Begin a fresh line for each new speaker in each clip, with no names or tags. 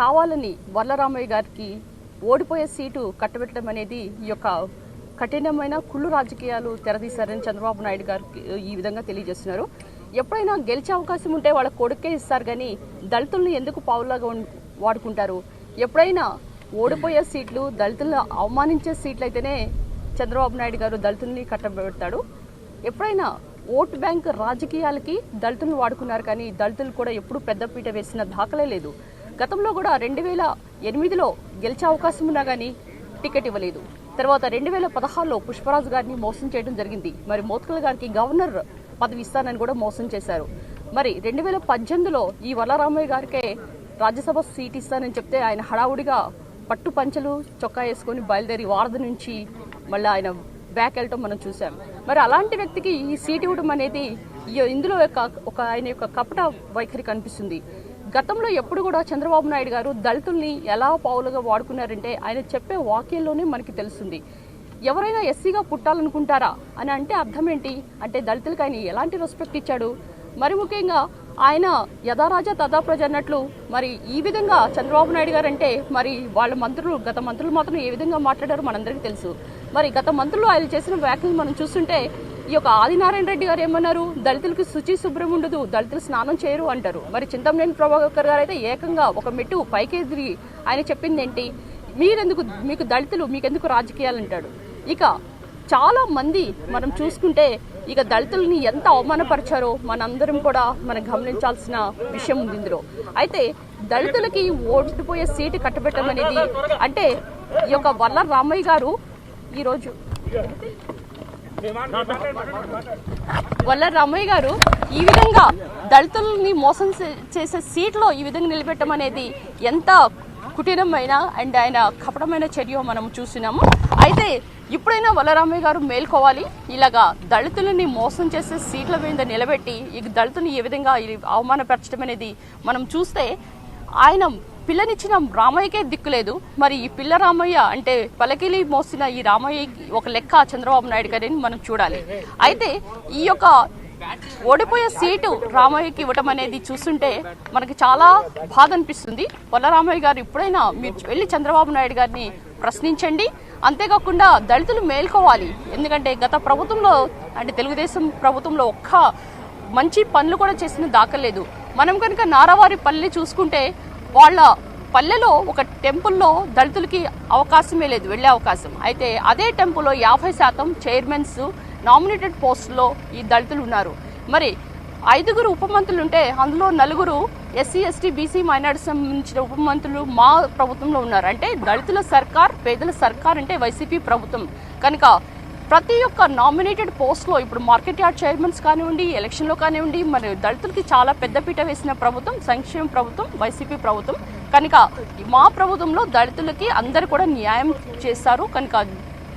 కావాలని వరలరామయ్య గారికి ఓడిపోయే సీటు కట్టబెట్టడం అనేది ఈ యొక్క కఠినమైన కుళ్ళు రాజకీయాలు తెరదీశారని చంద్రబాబు నాయుడు గారికి ఈ విధంగా తెలియజేస్తున్నారు. ఎప్పుడైనా గెలిచే అవకాశం ఉంటే వాళ్ళ కొడుకే ఇస్తారు కానీ దళితుల్ని ఎందుకు పావులాగా వాడుకుంటారు? ఎప్పుడైనా ఓడిపోయే సీట్లు దళితులను అవమానించే సీట్లు అయితేనే చంద్రబాబు నాయుడు గారు దళితుల్ని కట్టబెడతాడు. ఎప్పుడైనా ఓటు బ్యాంక్ రాజకీయాలకి దళితులను వాడుకున్నారు కానీ దళితులు కూడా ఎప్పుడు పెద్దపీట వేసిన దాఖలే లేదు. గతంలో కూడా రెండు వేల ఎనిమిదిలో గెలిచే అవకాశం ఉన్నా కానీ టికెట్ ఇవ్వలేదు. తర్వాత రెండు వేల పదహారులో పుష్పరాజు గారిని మోసం చేయడం జరిగింది. మరి మోత్కల్ గారికి గవర్నర్ పదవి ఇస్తానని కూడా మోసం చేశారు. మరి రెండు వేల పద్దెనిమిదిలో ఈ వల్లరామయ్య గారికే రాజ్యసభ సీట్ ఇస్తానని చెప్తే ఆయన హడావుడిగా పట్టు పంచలు చొక్కా వేసుకొని బయలుదేరి వారధ నుంచి మళ్ళీ ఆయన బ్యాక్ వెళ్ళటం మనం చూసాం మరి అలాంటి వ్యక్తికి ఈ సీట్ ఇవ్వడం అనేది ఇందులో యొక్క ఒక ఆయన యొక్క కపట వైఖరి కనిపిస్తుంది. గతంలో ఎప్పుడు కూడా చంద్రబాబు నాయుడు గారు దళితుల్ని ఎలా పావులుగా వాడుకున్నారంటే ఆయన చెప్పే వాక్యంలోనే మనకి తెలుస్తుంది. ఎవరైనా ఎస్సీగా పుట్టాలనుకుంటారా అని అంటే అర్థం ఏంటి అంటే దళితులకు ఆయన ఎలాంటి రెస్పెక్ట్ ఇచ్చాడు? మరి ముఖ్యంగా ఆయన యథారాజా తథా ప్రజ అన్నట్లు మరి ఈ విధంగా చంద్రబాబు నాయుడు గారు అంటే మరి వాళ్ళ మంత్రులు గత మంత్రులు మాత్రం ఏ విధంగా మాట్లాడారో మనందరికీ తెలుసు. మరి గత మంత్రులు ఆయన చేసిన వ్యాఖ్యలు మనం చూస్తుంటే ఈ యొక్క ఆదినారాయణ రెడ్డి గారు ఏమన్నారు? దళితులకు శుచి శుభ్రం ఉండదు దళితులు స్నానం చేయరు అంటారు. మరి చింతమనేని ప్రభాకర్ గారు అయితే ఏకంగా ఒక మెట్టు పైకి ఎదిరి ఆయన చెప్పింది ఏంటి మీరెందుకు మీకు దళితులు మీకెందుకు రాజకీయాలు అంటాడు ఇక చాలా మంది మనం చూసుకుంటే ఇక దళితుల్ని ఎంత అవమానపరిచారో మనందరం కూడా మనం గమనించాల్సిన విషయం ఉంది ఇందులో. అయితే దళితులకి ఓడిపోయే సీటు కట్టబెట్టడం అనేది అంటే ఈ యొక్క వల్ల రామయ్య గారు ఈరోజు వల్ల రామయ్య గారు ఈ విధంగా దళితుల్ని మోసం చే- చేసే సీట్లో ఈ విధంగా నిలబెట్టడం అనేది ఎంత కుటీరమైన అండ్ ఆయన కపటమైన చర్య మనం చూసినాము అయితే ఇప్పుడైనా వల్లరామయ్య గారు మేల్కోవాలి. ఇలాగా దళితులని మోసం చేసే సీట్ల మీద నిలబెట్టి ఈ దళితుని ఏ విధంగా అవమానపరచడం అనేది మనం చూస్తే ఆయన పిల్లనిచ్చిన రామయ్యకే దిక్కులేదు మరి ఈ పిల్ల రామయ్య అంటే పలకిలి మోసిన ఈ రామయ్య ఒక లెక్క చంద్రబాబు నాయుడు గారిని మనం చూడాలి. అయితే ఈ యొక్క ఓడిపోయే సీటు రామయ్యకి ఇవ్వటం అనేది చూస్తుంటే మనకి చాలా బాధ అనిపిస్తుంది. రామయ్య గారు ఇప్పుడైనా మీరు వెళ్ళి చంద్రబాబు నాయుడు గారిని ప్రశ్నించండి. అంతేకాకుండా దళితులు మేల్కోవాలి. ఎందుకంటే గత ప్రభుత్వంలో అంటే తెలుగుదేశం ప్రభుత్వంలో ఒక్క మంచి పనులు కూడా చేసిన దాఖలేదు మనం కనుక నారావారి పల్లె చూసుకుంటే వాళ్ళ పల్లెలో ఒక టెంపుల్లో దళితులకి అవకాశమే లేదు వెళ్ళే అవకాశం. అయితే అదే టెంపుల్లో యాభై శాతం చైర్మన్స్ నామినేటెడ్ పోస్టులో ఈ దళితులు ఉన్నారు. మరి ఐదుగురు ఉపమంత్రులు ఉంటే అందులో నలుగురు ఎస్సీ ఎస్టీ బీసీ మైనార్టీ సంబంధించిన ఉపమంత్రులు మా ప్రభుత్వంలో ఉన్నారు. అంటే దళితుల సర్కార్ పేదల సర్కార్ అంటే వైసీపీ ప్రభుత్వం. కనుక ప్రతి ఒక్క నామినేటెడ్ పోస్ట్లో ఇప్పుడు మార్కెట్ యార్డ్ చైర్మన్స్ కానివ్వండి ఎలక్షన్లో కానివ్వండి మరి దళితులకి చాలా పెద్దపీట వేసిన ప్రభుత్వం సంక్షేమ ప్రభుత్వం వైసీపీ ప్రభుత్వం. కనుక మా ప్రభుత్వంలో దళితులకి అందరు కూడా న్యాయం చేస్తారు కనుక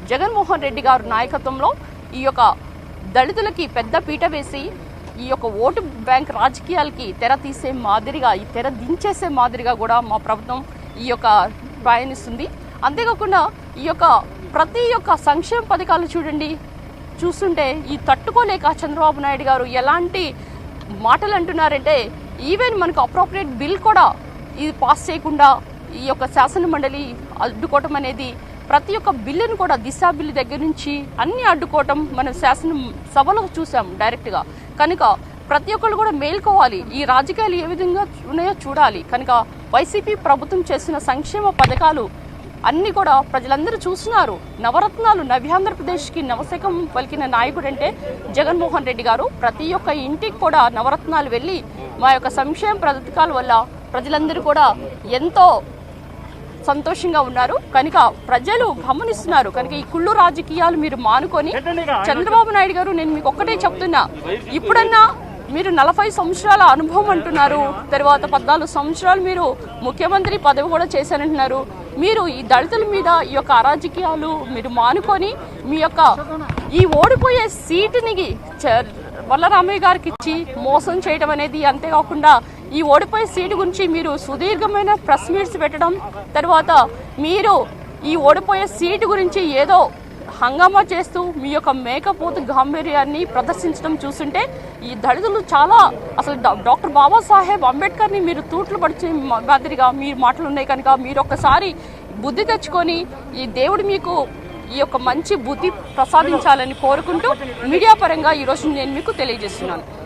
జగన్మోహన్ రెడ్డి గారు నాయకత్వంలో ఈ యొక్క దళితులకి పెద్ద పీట వేసి ఈ యొక్క ఓటు బ్యాంక్ రాజకీయాలకి తెర తీసే మాదిరిగా ఈ తెర దించేసే మాదిరిగా కూడా మా ప్రభుత్వం ఈ యొక్క ప్రయాణిస్తుంది అంతేకాకుండా ఈ యొక్క ప్రతి ఒక్క సంక్షేమ పథకాలు చూడండి. చూస్తుంటే ఈ తట్టుకోలేక చంద్రబాబు నాయుడు గారు ఎలాంటి మాటలు అంటున్నారంటే ఈవెన్ మనకు అప్రోప్రియేట్ బిల్ కూడా ఇది పాస్ చేయకుండా ఈ యొక్క శాసన మండలి అడ్డుకోవటం అనేది ప్రతి ఒక్క బిల్లును కూడా దిశా బిల్లు దగ్గర నుంచి అన్ని అడ్డుకోవటం మనం శాసన సభలో చూసాం డైరెక్ట్గా. కనుక ప్రతి ఒక్కరు కూడా మేల్కోవాలి. ఈ రాజకీయాలు ఏ విధంగా ఉన్నాయో చూడాలి. కనుక వైసీపీ ప్రభుత్వం చేసిన సంక్షేమ పథకాలు అన్ని కూడా ప్రజలందరూ చూస్తున్నారు. నవరత్నాలు నవ్యాంధ్రప్రదేశ్కి నవశకం పలికిన నాయకుడు అంటే జగన్మోహన్ రెడ్డి గారు. ప్రతి ఒక్క ఇంటికి కూడా నవరత్నాలు వెళ్ళి మా యొక్క సంక్షేమ పథకాల వల్ల ప్రజలందరూ కూడా ఎంతో సంతోషంగా ఉన్నారు. కనుక ప్రజలు గమనిస్తున్నారు. కనుక ఈ కుళ్ళు రాజకీయాలు మీరు మానుకొని చంద్రబాబు నాయుడు గారు నేను మీకు ఒక్కటే చెప్తున్నా. ఇప్పుడన్నా మీరు నలభై సంవత్సరాల అనుభవం అంటున్నారు. తర్వాత పద్నాలుగు సంవత్సరాలు మీరు ముఖ్యమంత్రి పదవి కూడా చేశానంటున్నారు. మీరు ఈ దళితుల మీద ఈ యొక్క అరాజకీయాలు మీరు మానుకొని మీ యొక్క ఈ ఓడిపోయే సీటుని చ- వల్లరామయ్య గారికి ఇచ్చి మోసం చేయడం అనేది అంతేకాకుండా ఈ ఓడిపోయే సీటు గురించి మీరు సుదీర్ఘమైన ప్రెస్ మీట్స్ పెట్టడం తర్వాత మీరు ఈ ఓడిపోయే సీటు గురించి ఏదో హంగామా చేస్తూ మీ యొక్క మేకపోతు గాంభీర్యాన్ని ప్రదర్శించడం చూస్తుంటే ఈ దళితులు చాలా అసలు డాక్టర్ బాబాసాహెబ్ అంబేద్కర్ని మీరు తూట్లు పడిచే మాదిరిగా మీ మాటలు ఉన్నాయి కనుక మీరు ఒక్కసారి బుద్ధి తెచ్చుకొని ఈ దేవుడు మీకు ఈ యొక్క మంచి బుద్ధి ప్రసాదించాలని కోరుకుంటూ మీడియా పరంగా ఈరోజు నేను మీకు తెలియజేస్తున్నాను.